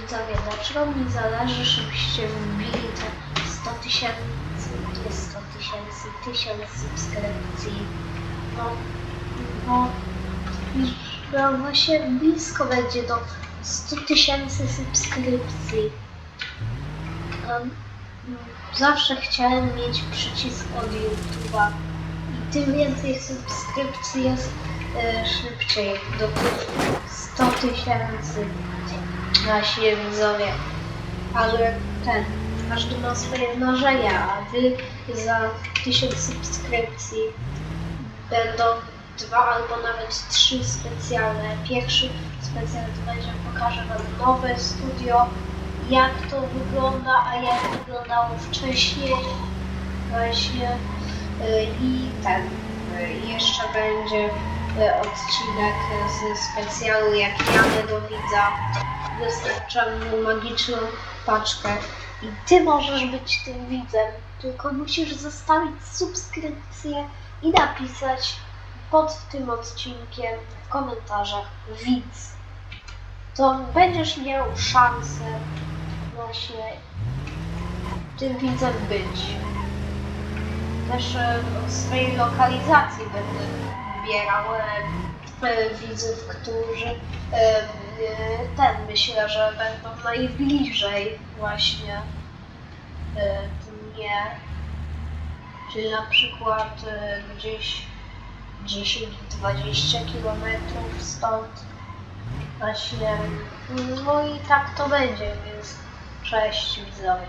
Widzowie, dlaczego mi zależy, żebyście wbili te 100 tysięcy, nie 100 tysięcy, 1000 subskrypcji? No, no, no właśnie blisko będzie do 100 tysięcy subskrypcji. Um, zawsze chciałem mieć przycisk od YouTube'a i tym więcej subskrypcji jest szybciej do tych 100 tysięcy właśnie widzowie. Ale ten, każdy ma swoje marzenia, a wy za 1000 subskrypcji będą dwa albo nawet trzy specjalne. Pierwszy specjalny to będzie pokażę wam nowe studio, jak to wygląda, a jak wyglądało wcześniej właśnie y, i ten y, jeszcze będzie odcinek z specjalu jak jadę do widza dostarczam mu magiczną paczkę i ty możesz być tym widzem tylko musisz zostawić subskrypcję i napisać pod tym odcinkiem w komentarzach widz to będziesz miał szansę właśnie tym widzem być. Też e, od swojej lokalizacji będę wybierał e, e, widzów, którzy e, ten myślę, że będą najbliżej właśnie mnie. Czyli na przykład gdzieś 10-20 kilometrów stąd. Właśnie. No i tak to będzie, więc cześć widzowie.